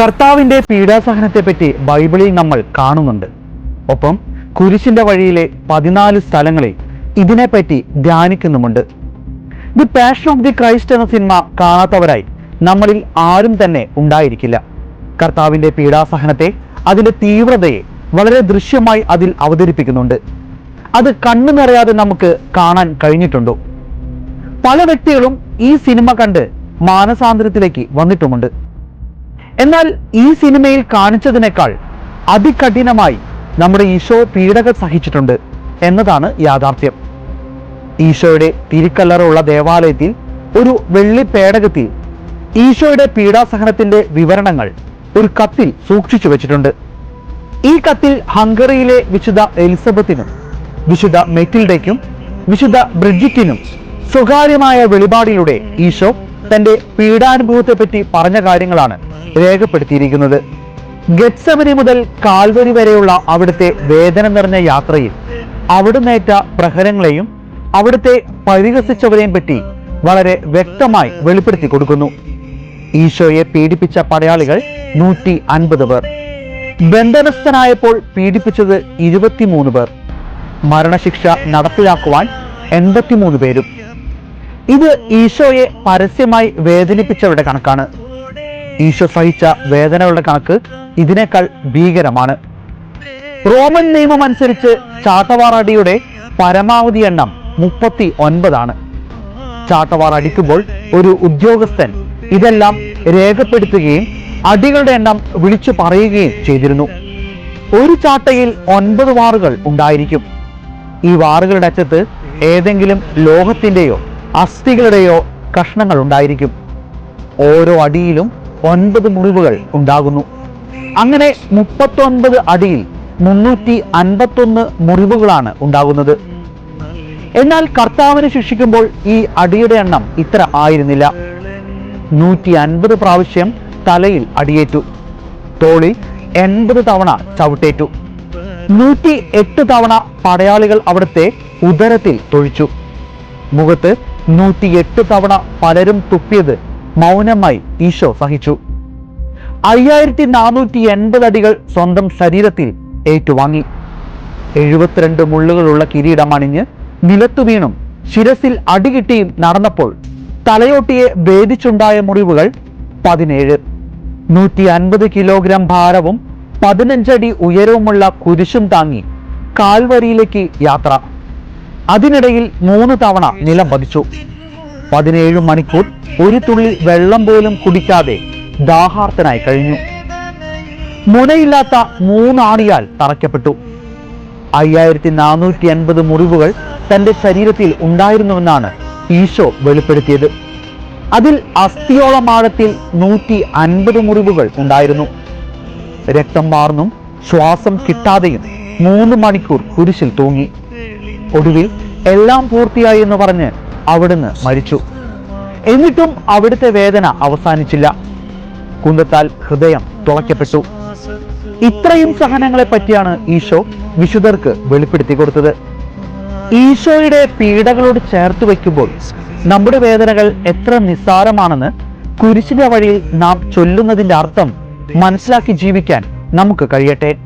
കർത്താവിന്റെ പീഡാസഹനത്തെപ്പറ്റി ബൈബിളിൽ നമ്മൾ കാണുന്നുണ്ട്. ഒപ്പം കുരിശിന്റെ വഴിയിലെ പതിനാല് സ്ഥലങ്ങളിൽ ഇതിനെപ്പറ്റി ധ്യാനിക്കുന്നുമുണ്ട്. The passion of the Christ എന്ന സിനിമ കാണാത്തവരായി നമ്മളിൽ ആരും തന്നെ ഉണ്ടായിരിക്കില്ല. കർത്താവിന്റെ പീഡാസഹനത്തെ അതിന്റെ തീവ്രതയെ വളരെ ദൃശ്യമായി അതിൽ അവതരിപ്പിക്കുന്നുണ്ട്. അത് കണ്ണു നിറയാതെ നമുക്ക് കാണാൻ കഴിഞ്ഞിട്ടുണ്ടോ? പല വ്യക്തികളും ഈ സിനിമ കണ്ട് മാനസാന്തരത്തിലേക്ക് വന്നിട്ടുമുണ്ട്. എന്നാൽ ഈ സിനിമയിൽ കാണിച്ചതിനേക്കാൾ അതികഠിനമായി നമ്മുടെ ഈശോ പീഡകൾ സഹിച്ചിട്ടുണ്ട് എന്നതാണ് യാഥാർത്ഥ്യം. ഈശോയുടെ തിരിക്കല്ലറുള്ള ദേവാലയത്തിൽ ഒരു വെള്ളി പേടകത്തിൽ ഈശോയുടെ പീഡാസഹനത്തിന്റെ വിവരണങ്ങൾ ഒരു കത്തിൽ സൂക്ഷിച്ചു വെച്ചിട്ടുണ്ട്. ഈ കത്തിൽ ഹംഗറിയിലെ വിശുദ്ധ എലിസബത്തിനും വിശുദ്ധ മെറ്റിൽഡയ്ക്കും വിശുദ്ധ ബ്രിഡ്ജിറ്റിനും സ്വകാര്യമായ വെളിപാടിലൂടെ ഈശോ തന്റെ പീഡാനുഭവത്തെപ്പറ്റി പറഞ്ഞ കാര്യങ്ങളാണ് രേഖപ്പെടുത്തിയിരിക്കുന്നത്. ഗത്സമനി മുതൽ കാൽവരി വരെയുള്ള അവിടുത്തെ വേദന നിറഞ്ഞ യാത്രയിൽ അവിടുന്നേറ്റ പ്രഹരങ്ങളെയും അവിടുത്തെ പരിഹസിച്ചവരെയും പറ്റി വളരെ വ്യക്തമായി വെളിപ്പെടുത്തി കൊടുക്കുന്നു. ഈശോയെ പീഡിപ്പിച്ച പടയാളികൾ നൂറ്റി അൻപത് പേർ. ബന്ധനസ്ഥനായപ്പോൾ പീഡിപ്പിച്ചത് ഇരുപത്തിമൂന്ന് പേർ. മരണശിക്ഷ നടപ്പിലാക്കുവാൻ എൺപത്തിമൂന്ന് പേരും. ഇത് ഈശോയെ പരസ്യമായി വേദനിപ്പിച്ചവരുടെ കണക്കാണ്. ഈശോ സഹിച്ച വേദനകളുടെ കണക്ക് ഇതിനേക്കാൾ ഭീകരമാണ്. റോമൻ നിയമം അനുസരിച്ച് ചാട്ടവാറടിയുടെ പരമാവധി എണ്ണം മുപ്പത്തി ഒൻപതാണ് ചാട്ടവാർ അടിക്കുമ്പോൾ ഒരു ഉദ്യോഗസ്ഥൻ ഇതെല്ലാം രേഖപ്പെടുത്തുകയും അടികളുടെ എണ്ണം വിളിച്ചു പറയുകയും ചെയ്തിരുന്നു. ഒരു ചാട്ടയിൽ ഒൻപത് വാറുകൾ ഉണ്ടായിരിക്കും. ഈ വാറുകളുടെ അറ്റത്ത് ഏതെങ്കിലും ലോഹത്തിന്റെയോ അസ്ഥികളുടെയോ കഷ്ണങ്ങൾ ഉണ്ടായിരിക്കും. ഓരോ അടിയിലും ഒൻപത് മുറിവുകൾ ഉണ്ടാകുന്നു. അങ്ങനെ മുപ്പത്തൊൻപത് അടിയിൽ മുന്നൂറ്റി അൻപത്തൊന്ന് മുറിവുകളാണ് ഉണ്ടാകുന്നത്. എന്നാൽ കർത്താവിനെ ശിക്ഷിക്കുമ്പോൾ ഈ അടിയുടെ എണ്ണം ഇത്ര ആയിരുന്നില്ല. നൂറ്റി അൻപത് പ്രാവശ്യം തലയിൽ അടിയേറ്റു. തോളിൽ എൺപത് തവണ ചവിട്ടേറ്റു. നൂറ്റി എട്ട് തവണ പടയാളികൾ അവിടുത്തെ ഉദരത്തിൽ തൊഴിച്ചു. മുഖത്ത് നൂറ്റിയെട്ട് തവണ പലരും തുപ്പിയത് മൗനമായി ഈശോ സഹിച്ചു. അയ്യായിരത്തി നാനൂറ്റി എൺപത് അടികൾ സ്വന്തം ശരീരത്തിൽ ഏറ്റുവാങ്ങി. എഴുപത്തിരണ്ട് മുള്ളുകളുള്ള കിരീടം അണിഞ്ഞ് നിലത്തു വീണും ശിരസിൽ അടികിട്ടിയും നടന്നപ്പോൾ തലയോട്ടിയെ ഭേദിച്ചുണ്ടായ മുറിവുകൾ പതിനേഴ്. നൂറ്റി അൻപത് കിലോഗ്രാം ഭാരവും പതിനഞ്ചടി ഉയരവുമുള്ള കുരിശും താങ്ങി കാൽവരിയിലേക്ക് യാത്ര. അതിനിടയിൽ മൂന്ന് തവണ നിലം പതിച്ചു. പതിനേഴ് മണിക്കൂർ ഒരു തുള്ളി വെള്ളം പോലും കുടിക്കാതെ ദാഹാർത്തനായി കഴിഞ്ഞു. മുനയില്ലാത്ത മൂന്നാണിയാൽ തറയ്ക്കപ്പെട്ടു. അയ്യായിരത്തി നാനൂറ്റി അൻപത് മുറിവുകൾ തന്റെ ശരീരത്തിൽ ഉണ്ടായിരുന്നുവെന്നാണ് ഈശോ വെളിപ്പെടുത്തിയത്. അതിൽ അസ്ഥിയോളം ആഴത്തിൽ നൂറ്റി അൻപത് മുറിവുകൾ ഉണ്ടായിരുന്നു. രക്തം മാർന്നും ശ്വാസം കിട്ടാതെയും മൂന്ന് മണിക്കൂർ കുരിശിൽ തൂങ്ങി. ഒടുവിൽ എല്ലാം പൂർത്തിയായി എന്ന് പറഞ്ഞ് അവിടുന്ന് മരിച്ചു. എന്നിട്ടും അവിടുത്തെ വേദന അവസാനിച്ചില്ല. കുന്തത്താൽ ഹൃദയം തുളയ്ക്കപ്പെട്ടു. ഇത്രയും സഹനങ്ങളെ പറ്റിയാണ് ഈശോ വിശുദ്ധർക്ക് വെളിപ്പെടുത്തി കൊടുത്തത്. ഈശോയുടെ പീഡകളോട് ചേർത്ത് വയ്ക്കുമ്പോൾ നമ്മുടെ വേദനകൾ എത്ര നിസ്സാരമാണെന്ന് കുരിശിന്റെ വഴിയിൽ നാം ചൊല്ലുന്നതിന്റെ അർത്ഥം മനസ്സിലാക്കി ജീവിക്കാൻ നമുക്ക് കഴിയട്ടെ.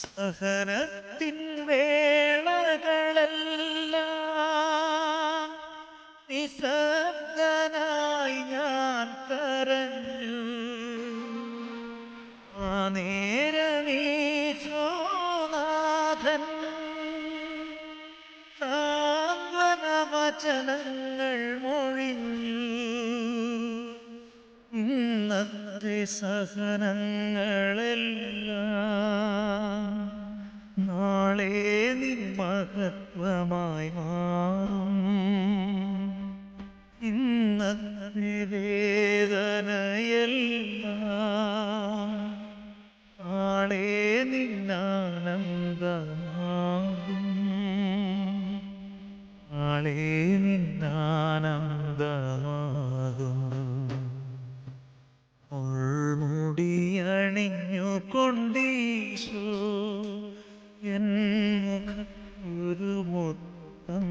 സഹനത്തിൻ വേളകളല്ല നിസബ്ദനായി ഞാൻ കരഞ്ഞു. ആ നേരമീശോനാഥൻ നാഥൻ സാന്ത്വനവചനങ്ങൾ മൊഴിഞ്ഞു. ഇന്നത്തെ സഹനങ്ങളെല്ലാം മാറും ഇന്നത്തെ വേദനയെല്ലാം നാളെ നിന്നാനന്ദമാകും നാളെ നിന്നാനന്ദമാകും ഉൾമുടിയണിഞ്ഞു കൊണ്ടീശു എൻ ഒരു മുത്തം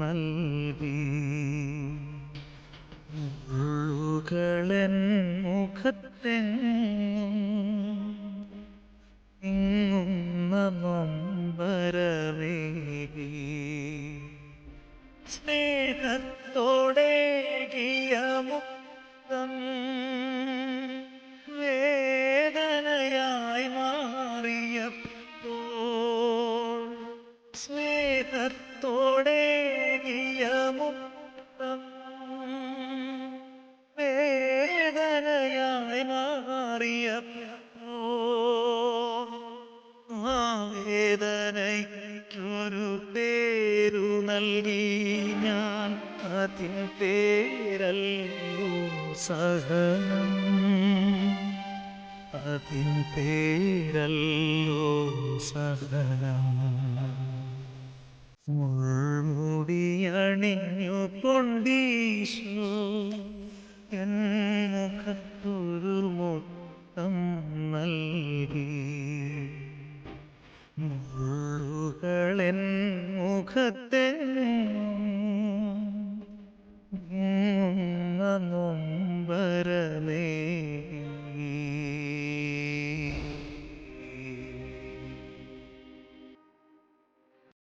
നൽകി. മുള്ളുകളൻ മുഖത്തെങ്ങും ഇങ്ങുന്ന നൊമ്പരവേകി സ്നേഹത്തോടെ മുക്തം പേരല്ലോ സഹനം. അതിൻ പേരല്ലോ സഹനം. മുൾമുടിയണിഞ്ഞു കൊണ്ടീശു എൻ മുഖത്തൊരു മുത്തം നൽകി. മുള്ളുകളെൻ മുഖത്തെ